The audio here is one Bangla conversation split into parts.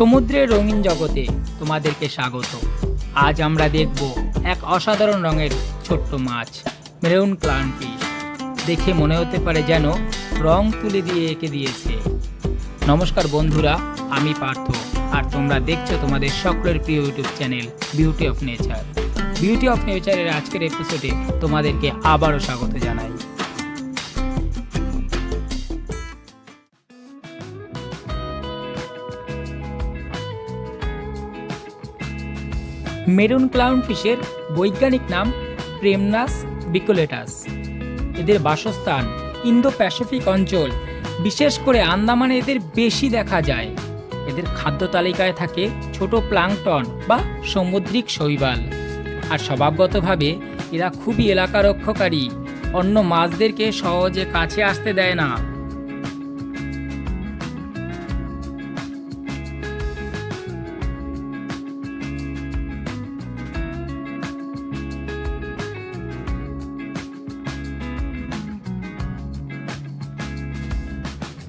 সমুদ্রের রঙিন জগতে তোমাদেরকে স্বাগত। আজ আমরা দেখব এক অসাধারণ রঙের ছোট্ট মাছ, মেরুন ক্লানফিশ দেখে মনে হতে পারে যেন রং তুলে দিয়ে এঁকে দিয়েছে। নমস্কার বন্ধুরা, আমি পার্থ, আর তোমরা দেখছ তোমাদের সকলের প্রিয় YouTube channel beauty of nature beauty of নেচারের আজকের এপিসোডে তোমাদেরকে আবারও স্বাগত জানাই। মেরুন ক্লাউন ফিশের বৈজ্ঞানিক নাম প্রেমনাস বিকোলেটাস। এদের বাসস্থান ইন্দো প্যাসিফিক অঞ্চল। বিশেষ করে আন্দামানে এদের বেশি দেখা যায়। এদের খাদ্য তালিকায় থাকে ছোট প্লাংটন বা সামুদ্রিক শৈবাল। আর স্বভাবগতভাবে এরা খুবই এলাকা রক্ষকারী অন্য মাছদেরকে সহজে কাছে আসতে দেয় না।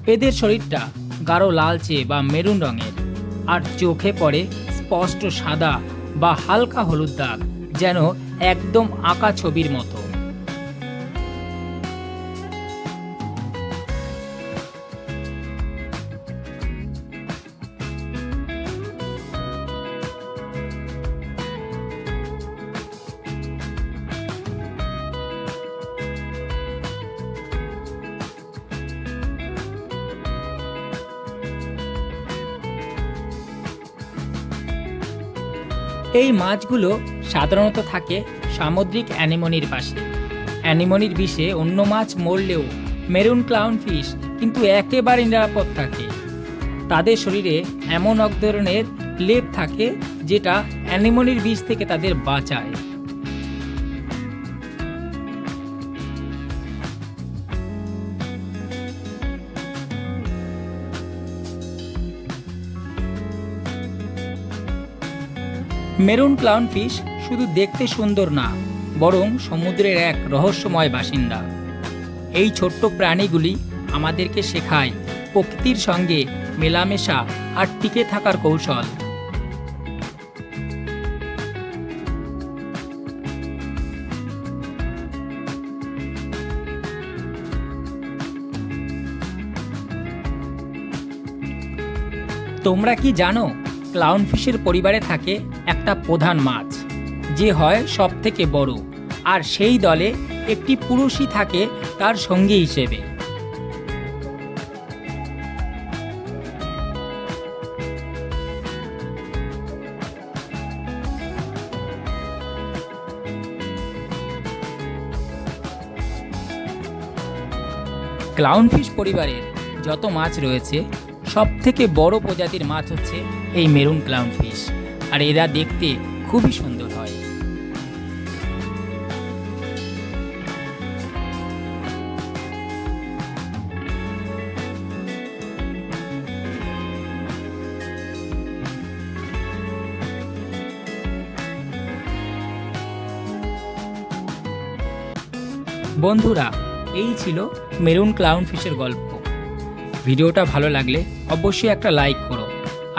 এদের শরীরটা গাঢ় লালচে বা মেরুন রঙের, আর চোখে পড়ে স্পষ্ট সাদা বা হালকা হলুদ দাগ, যেন একদম আঁকা ছবির মতো। এই মাছগুলো সাধারণত থাকে সামুদ্রিক অ্যানিমনির পাশে। অ্যানিমনির বিষে অন্য মাছ মরলেও মেরুন ক্লাউন ফিশ কিন্তু একেবারে নিরাপদ থাকে। তাদের শরীরে এমন এক ধরনের লেপ থাকে যেটা অ্যানিমনির বিষ থেকে তাদের বাঁচায়। মেরুন ক্লাউনফিশ শুধু দেখতে সুন্দর না, বরং সমুদ্রের এক রহস্যময় বাসিন্দা। এই ছোট্ট প্রাণীগুলি আমাদেরকে শেখায় প্রকৃতির সঙ্গে মেলামেশা আর টিকে থাকার কৌশল। তোমরা কি জানো ক্লাউনফিশের পরিবারে থাকে একটা প্রধান মাছ, যে হয় সব থেকে বড়, আর সেই দলে একটি পুরুষই থাকে তার সঙ্গী হিসেবে। ক্লাউনফিশ পরিবারের যত মাছ রয়েছে সব থেকে বড় প্রজাতির মাছ হচ্ছে এই মেরুন ক্লাউনফিশ। আর এরা দেখতে খুবই সুন্দর হয়। বন্ধুরা, এই ছিল মেরুন ক্লাউন ফিশের গল্প। ভিডিওটা ভালো লাগলে অবশ্যই একটা লাইক করো।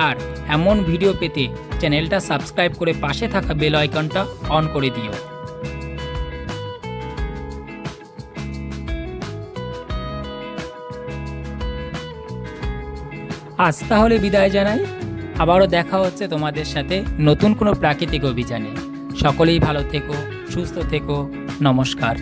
আর এমন ভিডিও পেতে চ্যানেলটা সাবস্ক্রাইব করে পাশে থাকা বেল আইকনটা অন করে দিও। আজ তাহলে বিদায় জানাই। আবারও দেখা হচ্ছে তোমাদের সাথে নতুন কোনো প্রাকৃতিক অভিযানে। সকলেই ভালো থেকো, সুস্থ থেকো। নমস্কার।